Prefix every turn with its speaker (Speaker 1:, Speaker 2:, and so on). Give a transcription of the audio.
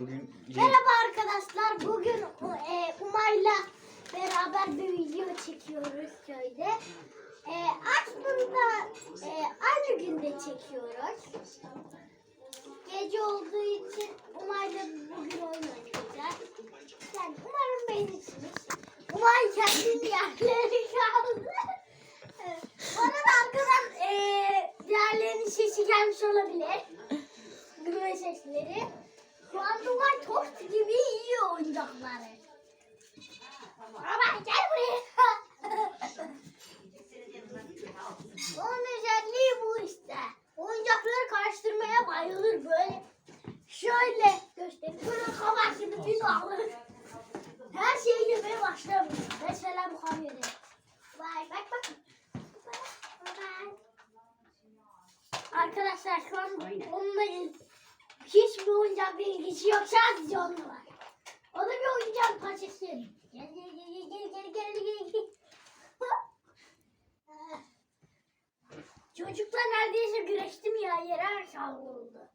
Speaker 1: Bugün
Speaker 2: Merhaba arkadaşlar. Bugün e, Umay'la beraber bir video çekiyoruz köyde. E, aslında e, aynı günde çekiyoruz. Gece olduğu için Umay'la bugün oynayacağız. Yani umarım beğenirsiniz. Umay kendini yerleri kaldı. Bana da arkadan e, diğerlerinin sesi gelmiş olabilir. Gülme sesleri. Bayılır böyle. Şöyle göstereyim. Böyle kafasını bir alır. Her şeyi yemeye başlar. Mesela bu kamyonu. Vay bak bak. Arkadaşlar şu an onunla il- hiçbir oyuncak bilgisi yok. Sadece onunla var. O da bir oyuncak parçası. Gel gel gel gel gel gel gel gel. Çocuklar neredeyse güreştim yere savruldu.